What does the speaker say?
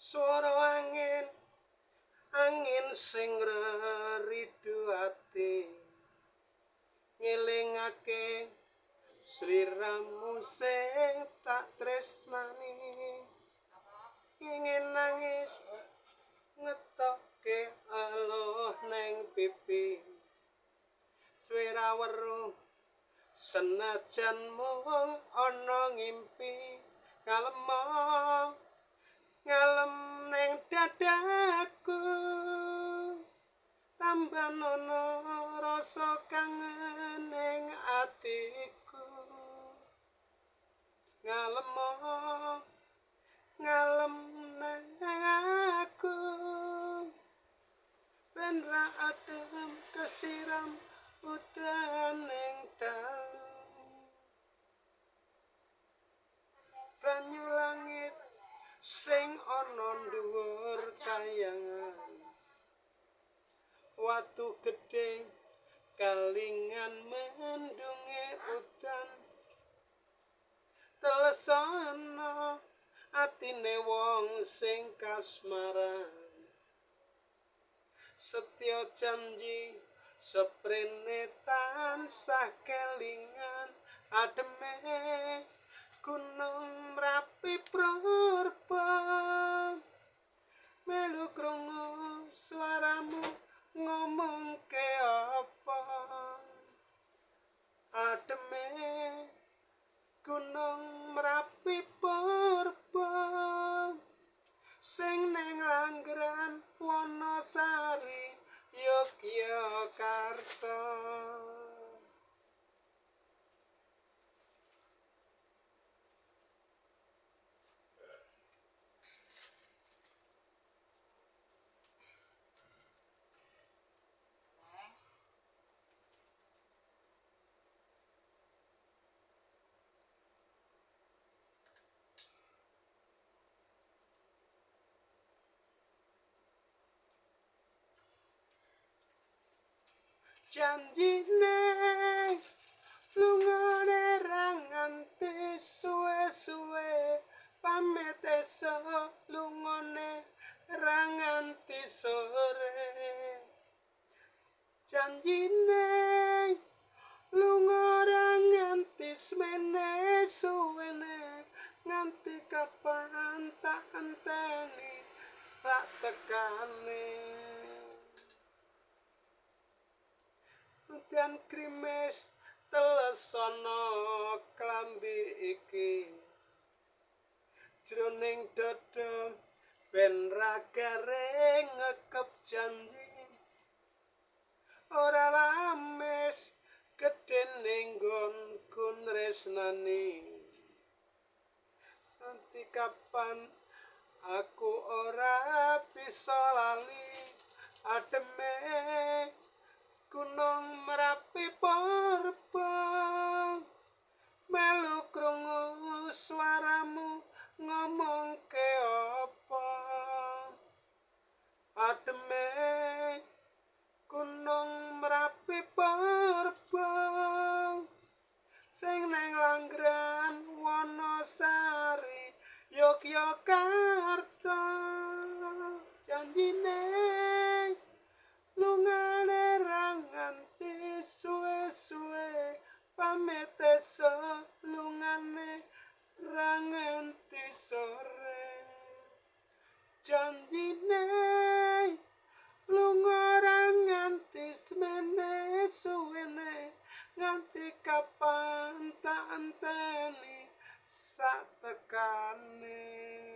swara angin angin sing ridu ati. Ngelingake sliramu sing tak tresnani. Ingin nangis ngetoke aloh neng pipi. Swira weruh senajan mung ana ngimpi. Kalemong ngalem neng dadaku. Tambah nono rasa kangen neng atiku. Ngalem ngalem neng aku. Ben ra adem kesiram udan neng dalu. Banyu langit sing ana dhuwur kayangan. Watu gedhe kalingan mendunge udan. Telesana atine wong sing kasmaran. Setya janji seprene tansah kelingan ademe gunung ngomong ke apa? Ademe gunung merapi prurpa sing neng langgeran wonosari yogyakarta janjine lungone ranganti suwe-suwe. Pamit esok lungone ranganti sore. Janjine lunga semene suwene. Nganti kapan tak enteni sak tekane dan krimes telesana klambi iki. Jroning dada ben ra garing ngekep janji. Ora lames gedhe ning nggonku tresnani nanti kapan aku ora bisa lali ademe janine lunga rang nganti semene suwene nganti kapan tak anteni sak tekane.